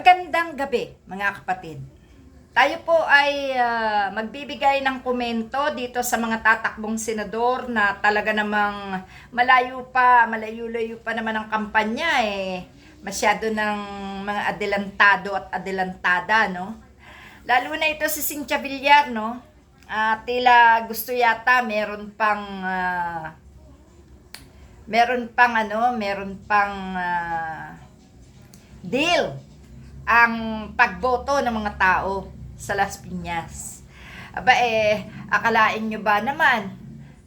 Magandang gabi, mga kapatid. Tayo po ay ah, magbibigay ng komento dito sa mga tatakbong senador na talaga namang malayo pa, malayo-layo pa naman ang kampanya eh. Masyado ng mga adelantado at adelantada, no? Lalo na ito si Cynthia Villar, no? Ah, tila gusto yata meron pang ah, meron pang ano, meron pang ah, deal ang pagboto ng mga tao sa Las Piñas. Aba eh, akalain nyo ba naman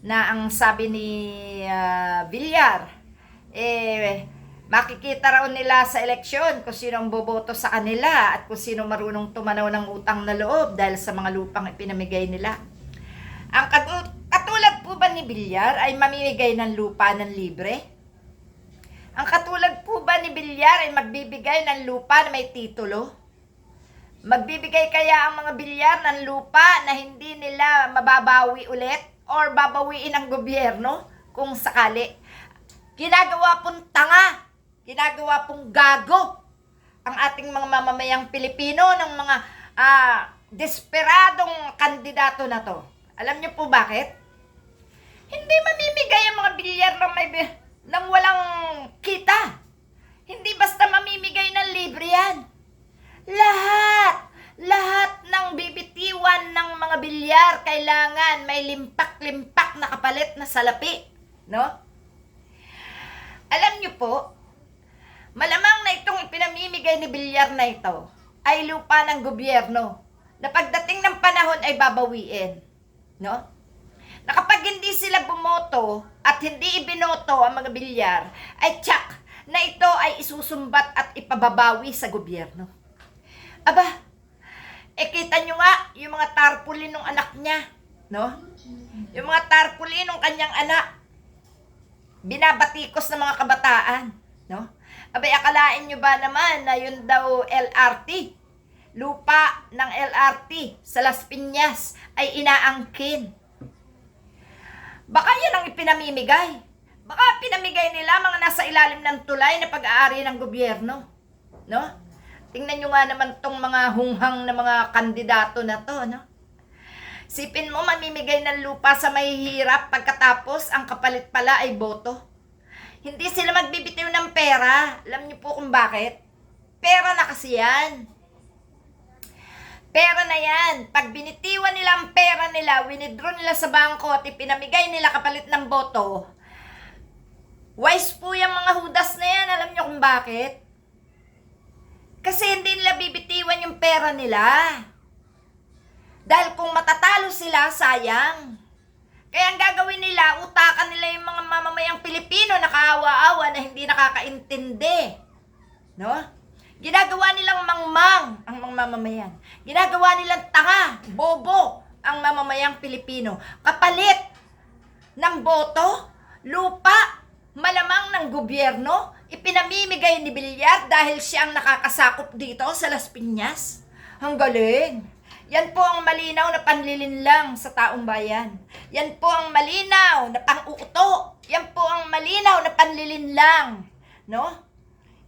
na ang sabi ni ah, Villar, eh, makikita raw nila sa eleksyon kung sino ang boboto sa kanila at kung sino marunong tumanaw ng utang na loob dahil sa mga lupang ipinamigay nila. Ang katu- katulad po ba ni Villar ay mamimigay ng lupa ng libre? Ang katulad po ba ni Bilyar ay magbibigay ng lupa na may titulo? Magbibigay kaya ang mga bilyar ng lupa na hindi nila mababawi ulit or babawiin ng gobyerno kung sakali? Ginagawa pong tanga, ginagawa pong gago ang ating mga mamamayang Pilipino ng mga ah, desperadong kandidato na to. Alam niyo po bakit? Hindi mamimigay ang mga bilyar ng may ng walang kita. Hindi basta mamimigay ng libre yan. Lahat, lahat ng bibitiwan ng mga bilyar kailangan may limpak-limpak na kapalit na salapi. No? Alam niyo po, malamang na itong ipinamimigay ni bilyar na ito ay lupa ng gobyerno na pagdating ng panahon ay babawiin. No? Na kapag hindi sila bumoto at hindi ibinoto ang mga bilyar, ay tsak na ito ay isusumbat at ipababawi sa gobyerno. Aba, eh kita nyo nga yung mga tarpulin ng anak niya, no? Yung mga tarpulin ng kanyang anak, binabatikos ng mga kabataan, no? Abay, akalain nyo ba naman na yun daw LRT, lupa ng LRT sa Las Piñas ay inaangkin. Baka yan ang ipinamimigay. Baka pinamigay nila mga nasa ilalim ng tulay na pag-aari ng gobyerno. No? Tingnan nyo nga naman tong mga hunghang na mga kandidato na to, no? Sipin mo, mamimigay ng lupa sa mahihirap pagkatapos ang kapalit pala ay boto. Hindi sila magbibitiw ng pera. Alam niyo po kung bakit? Pera na kasi yan. Pera na yan. Pag binitiwan nila ang pera nila, winidraw nila sa bangko at ipinamigay nila kapalit ng boto, wise po yung mga hudas na yan. Alam niyo kung bakit? Kasi hindi nila bibitiwan yung pera nila. Dahil kung matatalo sila, sayang. Kaya ang gagawin nila, utakan nila yung mga mamamayang Pilipino na kaawa-awa na hindi nakakaintindi. No? Ginagawa nilang mangmang ang mga mamamayan. Ginagawa nilang tanga, bobo ang mamamayang Pilipino. Kapalit ng boto, lupa, malamang ng gobyerno, ipinamimigay ni Bilyar dahil siya ang nakakasakop dito sa Las Piñas. Ang galing! Yan po ang malinaw na panlilinlang sa taong bayan. Yan po ang malinaw na pang-uuto. Yan po ang malinaw na panlilinlang. No?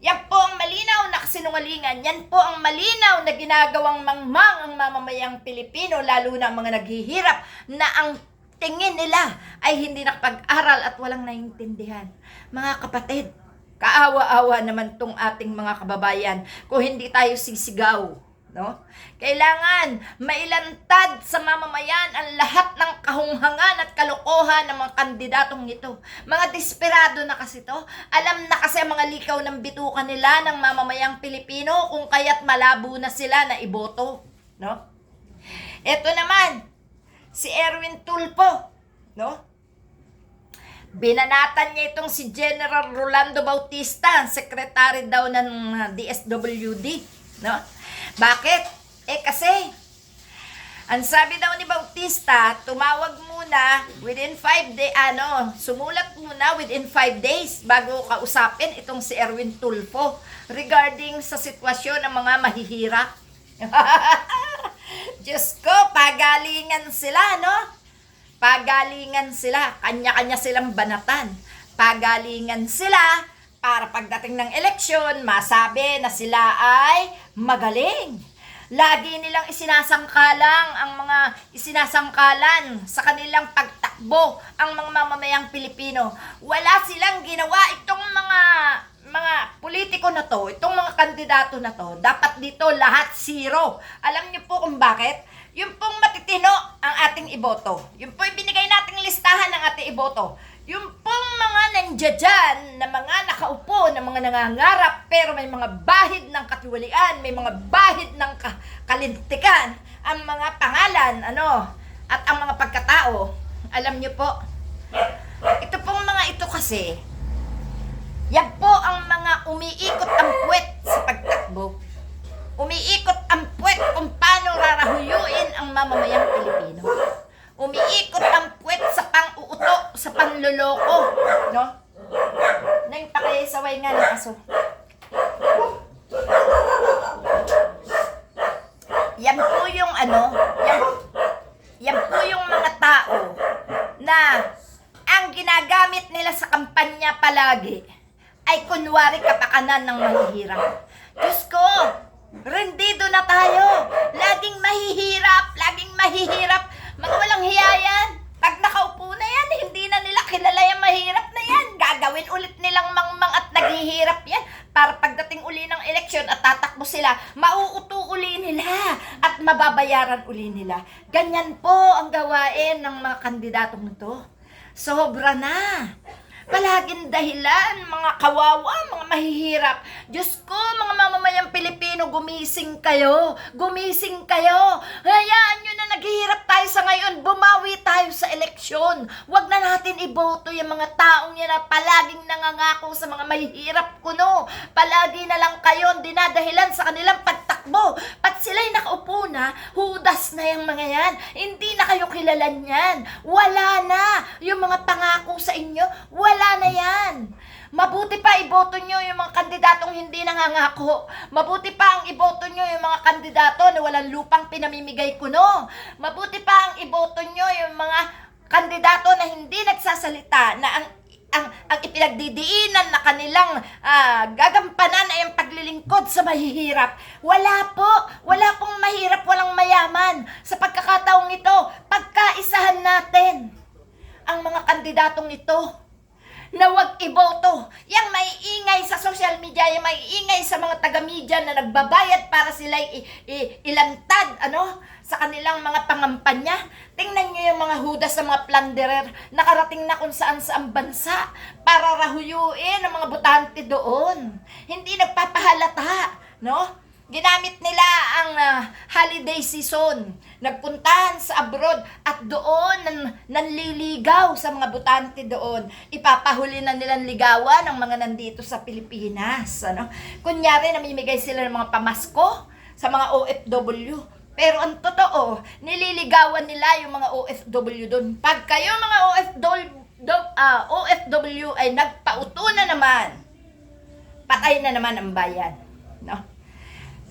Yan po ang malinaw na kasinungalingan. Yan po ang malinaw na ginagawang mangmang ang mamamayang Pilipino, lalo na ang mga naghihirap, na ang tingin nila ay hindi nakapag-aral at walang naiintindihan. Mga kapatid, kaawa-awa naman tong ating mga kababayan kung hindi tayo sisigaw. No? Kailangan mailantad sa mamamayan ang lahat ng kalokohan ng mga kandidatong ito. Mga desperado na kasi to. Alam na kasi ang mga likaw ng bituka nila ng mamamayang Pilipino kung kaya't malabo na sila na iboto. No? Ito naman, si Erwin Tulpo. No? Binanatan niya itong si General Rolando Bautista, secretary daw ng DSWD. No? Bakit? Eh kasi, ang sabi daw ni Bautista, tumawag muna within 5 day, ano, sumulat muna within 5 days bago kausapin itong si Erwin Tulfo regarding sa sitwasyon ng mga mahihirap. Diyos ko, pagalingan sila, no? Pagalingan sila, kanya-kanya silang banatan. Pagalingan sila para pagdating ng eleksyon, masabi na sila ay magaling. Lagi nilang isinasangkalang ang mga isinasangkalan sa kanilang pagtakbo ang mga mamamayang Pilipino. Wala silang ginawa itong mga mga politiko na to, itong mga kandidato na to, dapat dito lahat zero. Alam niyo po kung bakit? Yung pong matitino ang ating iboto. Yung po binigay nating listahan ng ating iboto. Yung pong mga nandiyan na mga nakaupo, na mga nangangarap, pero may mga bahid ng katiwalian, may mga bahid ng ka- kalintikan, ang mga pangalan, ano, at ang mga pagkatao, alam niyo po, ito pong mga ito kasi, yan po ang mga umiikot ang puwet sa pagtakbo. Umiikot ang puwet kung paano rarahuyuin ang mamamayang Pilipino. Umiikot ang puwet sa pang-uuto, sa panluloko. No? Nang pakisaway nga ng aso. Yan po yung ano, yan, yan po yung mga tao na ang ginagamit nila sa kampanya palagi ay kunwari kapakanan ng mahihirap. Diyos ko, rendido na tayo. Laging mahihirap, laging mahihirap. Mga walang hiya yan. Pag nakaupo na yan, hindi na nila kilala yung mahirap na yan. Gagawin ulit nilang mangmang at naghihirap yan. Para pagdating uli ng eleksyon at tatakbo sila, mauuto uli nila at mababayaran uli nila. Ganyan po ang gawain ng mga kandidatong ito. Sobra na. Palaging dahilan, mga kawawa, mga mahihirap. Diyos ko, mga mamamayang Pilipino, gumising kayo. Gumising kayo. Hayaan nyo na naghihirap tayo sa ngayon. Bumawi tayo eleksyon. Huwag na natin iboto yung mga taong yan na palaging nangangako sa mga mahihirap kuno. Palagi na lang kayo dinadahilan sa kanilang pagtakbo. Pat sila'y nakaupo na, hudas na yung mga yan. Hindi na kayo kilala niyan. Wala na. Yung mga pangako sa inyo, wala na yan. Mabuti pa iboto nyo yung mga kandidatong hindi nangangako. Mabuti pa ang iboto nyo yung mga kandidato na walang lupang pinamimigay kuno. Mabuti pa ang iboto nyo yung mga kandidato na hindi nagsasalita na ang ang, ang ipinagdidiinan na kanilang ah, gagampanan ay ang paglilingkod sa mahihirap. Wala po. Wala pong mahirap, walang mayaman. Sa pagkakataong ito, pagkaisahan natin ang mga kandidatong ito na wag iboto. Yang maiingay sa social media, yung maiingay sa mga taga-media na nagbabayad para sila ilantad ano, sa kanilang mga pangampanya. Tingnan nyo yung mga hudas sa mga plunderer nakarating na kung saan saang bansa para rahuyuin ang mga butante doon. Hindi nagpapahalata, no? Ginamit nila ang ah, holiday season. Nagpuntahan sa abroad at doon nan, nanliligaw sa mga butante doon. Ipapahuli na nilang ligawan ang mga nandito sa Pilipinas. Ano? Kunyari, namimigay sila ng mga pamasko sa mga OFW. Pero ang totoo, nililigawan nila yung mga OFW doon. Pag kayo mga OFW, do- ah, OFW ay nagpauto na naman, patay na naman ang bayan.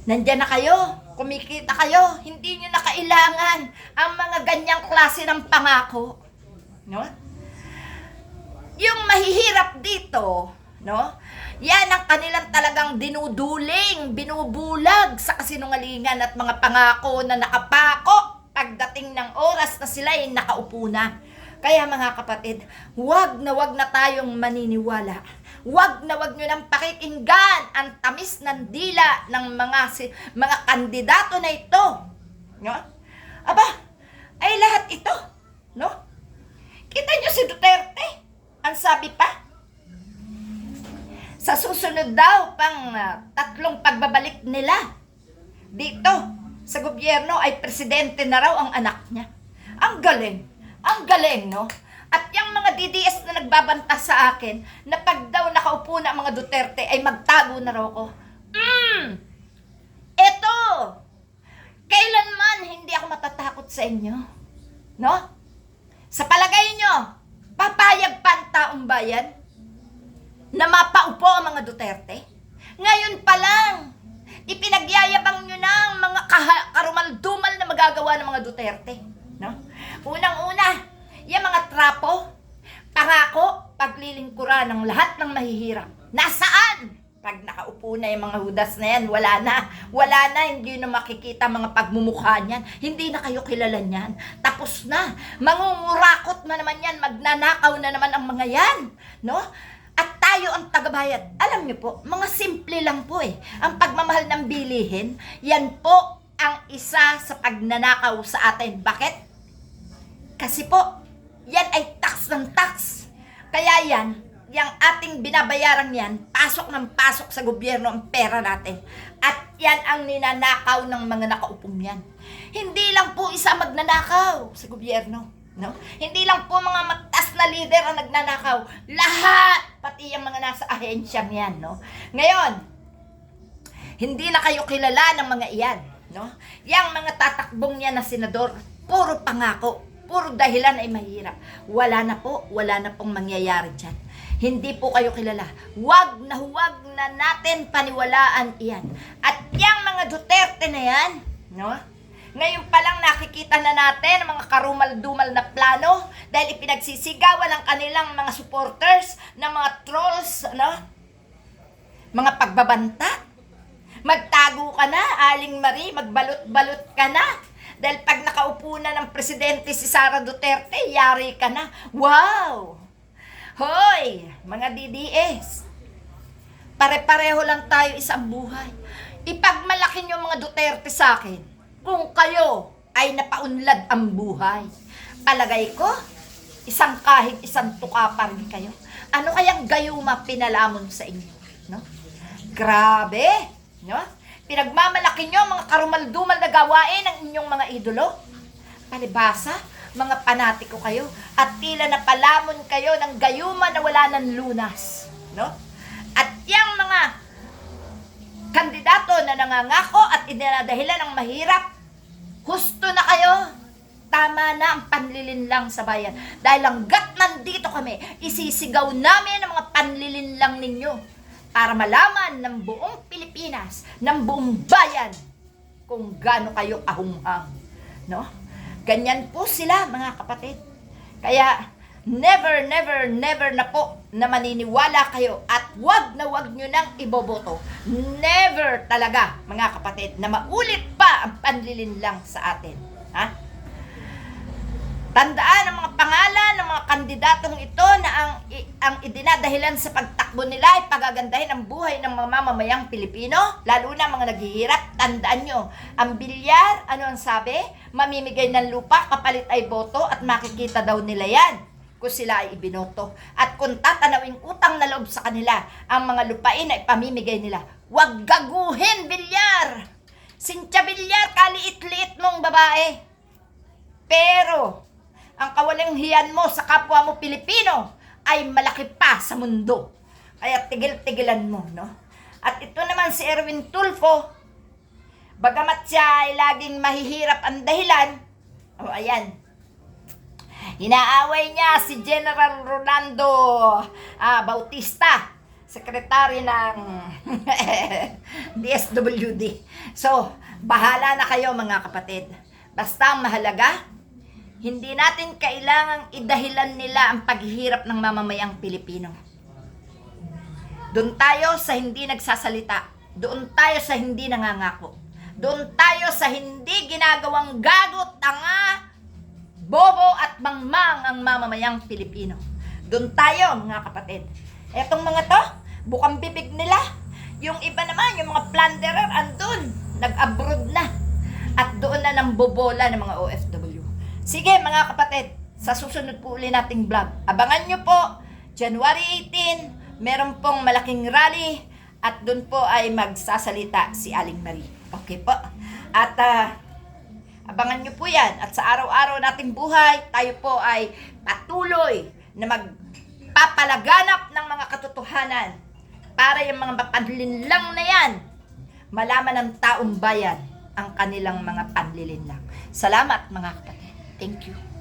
No? Nandyan na kayo, kumikita kayo, hindi nyo na kailangan ang mga ganyang klase ng pangako. No? Yung mahihirap dito, no? Yan ang kanilang talagang dinuduling, binubulag sa kasinungalingan at mga pangako na nakapako pagdating ng oras na sila ay nakaupo na. Kaya mga kapatid, wag na wag na tayong maniniwala. Wag na wag nyo nang pakikinggan ang tamis ng dila ng mga si, mga kandidato na ito. No? Aba, ay lahat ito, no? Kita nyo si Duterte, ang sabi pa, sa susunod daw pang ah, tatlong pagbabalik nila dito sa gobyerno ay presidente na raw ang anak niya. Ang galing. Ang galing, no? At yung mga DDS na nagbabanta sa akin na pag daw nakaupo na mga Duterte ay magtago na raw ko. Mm! Eto! Kailanman hindi ako matatakot sa inyo. No? Sa palagay nyo, papayag pa ang taong bayan na mapaupo ang mga Duterte? Ngayon pa lang, ipinagyayabang nyo na ang mga karumaldumal na magagawa ng mga Duterte. No? Unang-una, yung mga trapo, pangako, paglilingkuran ng lahat ng mahihirap. Nasaan? Pag nakaupo na yung mga hudas na yan, wala na. Wala na, hindi na makikita mga pagmumukha niyan. Hindi na kayo kilala niyan. Tapos na. Mangungurakot na naman yan. Magnanakaw na naman ang mga yan. No? At tayo ang tagabayad. Alam niyo po, mga simple lang po eh. Ang pagmamahal ng bilihin, yan po ang isa sa pagnanakaw sa atin. Bakit? Kasi po, yan ay tax ng tax. Kaya yan, yung ating binabayaran yan, pasok ng pasok sa gobyerno ang pera natin. At yan ang ninanakaw ng mga nakaupong yan. Hindi lang po isa magnanakaw sa gobyerno. No? Hindi lang po mga matas na leader ang nagnanakaw. Lahat, pati yung mga nasa ahensya yan. No? Ngayon, hindi na kayo kilala ng mga iyan. No? Yang mga tatakbong yan na senador, puro pangako, puro dahilan ay mahirap. Wala na po, wala na pong mangyayari dyan. Hindi po kayo kilala. Huwag na huwag na natin paniwalaan iyan. At yung mga Duterte na yan, no? Ngayon pa lang nakikita na natin ang mga karumal-dumal na plano dahil ipinagsisigawan ng kanilang mga supporters ng mga trolls, no? Mga pagbabanta. Magtago ka na, Aling Marie, magbalot-balot ka na. Dahil pag nakaupo na ng presidente si Sara Duterte, yari ka na. Wow! Hoy, mga DDS. Pare-pareho lang tayo isang buhay. Ipagmalaki niyo mga Duterte sa akin kung kayo ay napaunlad ang buhay. Palagay ko, isang kahig, isang tuka pa rin kayo. Ano kayang gayuma pinalamon sa inyo? No? Grabe! No? Pinagmamalaki nyo mga karumal-dumal na gawain ng inyong mga idolo. Palibasa, mga panatiko kayo. At tila napalamon kayo ng gayuma na wala ng lunas. No? At yung mga kandidato na nangangako at idinadahilan ng mahirap, husto na kayo. Tama na ang panlilinlang sa bayan. Dahil hanggat nandito kami, isisigaw namin ang mga panlilinlang ninyo para malaman ng buong Pilipinas, ng buong bayan, kung gaano kayo kahumhang. No? Ganyan po sila, mga kapatid. Kaya, never, never, never na po na maniniwala kayo at wag na wag nyo nang iboboto. Never talaga, mga kapatid, na maulit pa ang panlilinlang sa atin. Tandaan ang mga pangalan ng mga kandidatong ito na ang, ang idinadahilan sa pagtakbo nila ay pagagandahin ang buhay ng mga mamamayang Pilipino, lalo na mga naghihirap. Tandaan nyo, ang bilyar, ano ang sabi? Mamimigay ng lupa, kapalit ay boto at makikita daw nila yan kung sila ay ibinoto. At kung tatanawing utang na loob sa kanila, ang mga lupain ay pamimigay nila. Huwag gaguhin, bilyar! Sintya bilyar, kaliit-liit mong babae. Pero, ang kawalang hiyan mo sa kapwa mo Pilipino ay malaki pa sa mundo. Kaya tigil-tigilan mo, no? At ito naman si Erwin Tulfo, bagamat siya ay laging mahihirap ang dahilan, o oh, ayan, Inaaway niya si General Rolando ah, Bautista, sekretary ng DSWD. So, bahala na kayo mga kapatid. Basta mahalaga, hindi natin kailangang idahilan nila ang paghihirap ng mamamayang Pilipino. Doon tayo sa hindi nagsasalita. Doon tayo sa hindi nangangako. Doon tayo sa hindi ginagawang gago, tanga, bobo at mangmang ang mamamayang Pilipino. Doon tayo, mga kapatid. Etong mga to, bukang bibig nila. Yung iba naman, yung mga plunderer, andun. Nag-abroad na. At doon na nang bobola ng mga OFW. Sige, mga kapatid, sa susunod po uli nating vlog. Abangan nyo po, January 18, meron pong malaking rally at doon po ay magsasalita si Aling Marie. Okay po. At ah, Abangan nyo po yan. At sa araw-araw nating buhay, tayo po ay patuloy na magpapalaganap ng mga katotohanan para yung mga mapanlinlang na yan, malaman ng taong bayan ang kanilang mga panlilinlang. Salamat mga kapatid. Thank you.